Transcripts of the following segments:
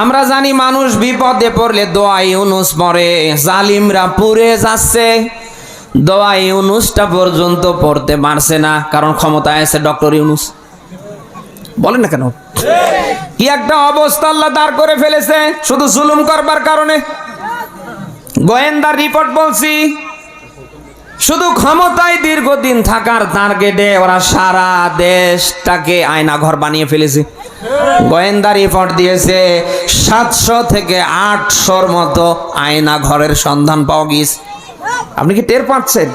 আমরা জানি মানুষ বিপদে পড়লে দোয়া ইউনুস পড়ে, জালিমরা পুড়ে যাচ্ছে। দোয়া ইউনুসটা পর্যন্ত পড়তে পারছে না, কারণ ক্ষমতায় আছে ডক্টর ইউনুস। বলেন না কেন? কি একটা অবস্থা আল্লাহ দাঁড় করে ফেলেছে, শুধু জুলুম করবার কারণে? গোয়েন্দার রিপোর্ট বলছি, শুধু ক্ষমতায় দীর্ঘদিন থাকার টার্গেটে ওরা সারা দেশটাকে আয়না ঘর বানিয়ে ফেলেছে। গোয়েন্দা রিপোর্ট দিয়েছে, সাতশো থেকে আটশোর মতো আয়না ঘরের সন্ধান পাওয়া গিয়েছে। আপনি কি টের পাচ্ছেন?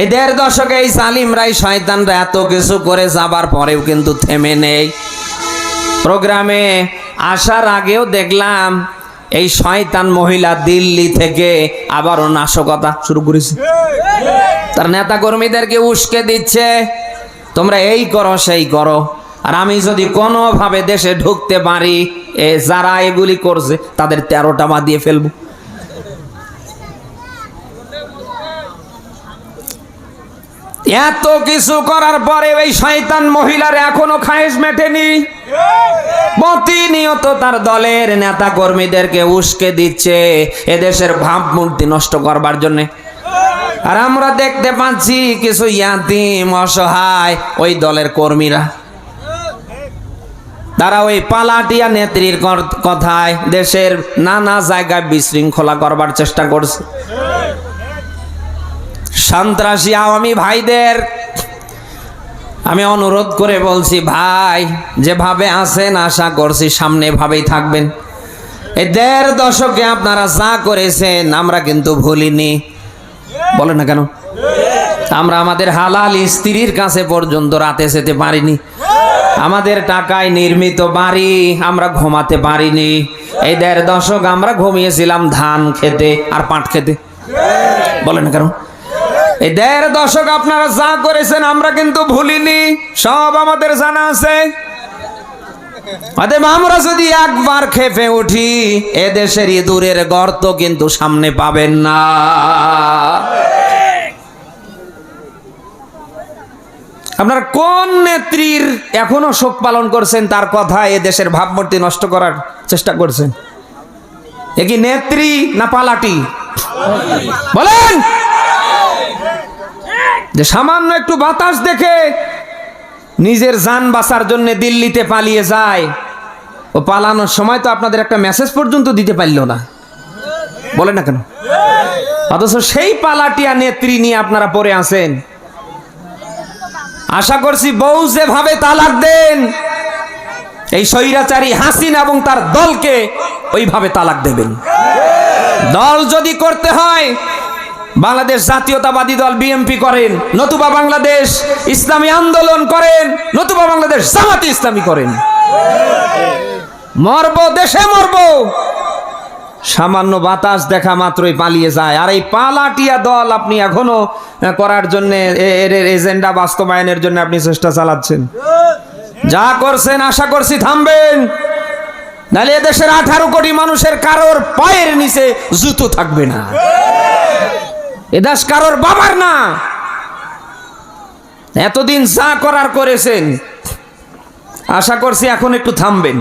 এই দেড় দশকে এই সালিমরাই শয়তানরা এত কিছু করে যাবার পরেও কিন্তু থেমে নেই। প্রোগ্রামে আসার আগেও দেখলাম, এই শয়তান মহিলা দিল্লি থেকে আবারও নাশকতা শুরু করেছে। তার নেতা কর্মীদেরকে উস্কে দিচ্ছে, তোমরা এই করো, সেই করো। আর আমি যদি কোনোভাবে দেশে ঢুকতে পারি, এ যারা এগুলি করছে, তাদের তেরোটা মা দিয়ে ফেলব। এত কিছু করার পরে ওই শয়তান মহিলার এখনও খায়েশ মেটেনি। প্রতিনিয়ত তার দলের নেতা কর্মীদেরকে উস্কে দিচ্ছে এদেশের ভাবমূর্তি নষ্ট করবার জন্য। আর আমরা দেখতে পাচ্ছি কিছু ইয়াতিম অসহায় ওই দলের কর্মীরা। তারা ওই পালাটিয়া নেত্রীর কথায় দেশের নানা জায়গায় বিশৃঙ্খলা করবার চেষ্টা করছে। সন্ত্রাসী আওয়ামী ভাইদের, আমি অনুরোধ করে বলছি, ভাই, যেভাবে আছেন আশা করছি সামনে ভাবেই থাকবেন। এই দেড় দশকে আপনারা যা করেছেন আমরা কিন্তু ভুলিনি। বলেন না কেন? আমরা আমাদের হালাল স্ত্রীর কাছে পর্যন্ত রাতে যেতে পারিনি। আমাদের টাকায় নির্মিত বাড়ি আমরা ঘুমাতে পারিনি। এই দেড় দশক আমরা ঘুমিয়েছিলাম ধান খেতে আর পাট খেতে। বলেন কেন? এই দেড় দশক আপনারা যা করেছেন আমরা কিন্তু ভুলিনি। সব আমাদের জানা আছে। আমরা যদি একবার খেপে উঠি এদেশের ইঁদুরের গর্ত কিন্তু সামনে পাবেন না। আপনার কোন নেত্রীর এখনও শোক পালন করছেন, তার কথা এ দেশের ভাবমূর্তি নষ্ট করার চেষ্টা করছেন? এ কি নেত্রী না পালাটি? বলেন! যে সামান্য একটু বাতাস দেখে নিজের যান বাঁচার জন্য দিল্লিতে পালিয়ে যায়, ও পালানোর সময় তো আপনাদের একটা মেসেজ পর্যন্ত দিতে পারল না। বলে না কেন? অথচ সেই পালাটিয়া নেত্রী নিয়ে আপনারা পড়ে আছেন। আশা করছি বউ যেভাবে তালাক দেন, এই স্বৈরাচারী হাসিন এবং তার দলকে ওইভাবে তালাক দেবেন। দল যদি করতে হয়, বাংলাদেশ জাতীয়তাবাদী দল বিএমপি করেন, নতুবা বাংলাদেশ ইসলামী আন্দোলন করেন, নতুবা বাংলাদেশ জামাতে ইসলামী করেন। মরব, দেশে মরব সামান্য বাতাস দেখা মাত্রই পালিয়ে যায়। আর এই পালাটিয়া দল আপনি এখনও করার জন্য এর এজেন্ডা বাস্তবায়নের জন্য আপনি চেষ্টা চালাচ্ছেন। যা করছেন, আশা করছি থামবেন। নাহলে এদেশের আঠারো কোটি মানুষের কারোর পায়ের নিচে জুতো থাকবে না। এদাস কারোর বাবার না। এতদিন যা করার করেছেন, আশা করছি এখন একটু থামবেন।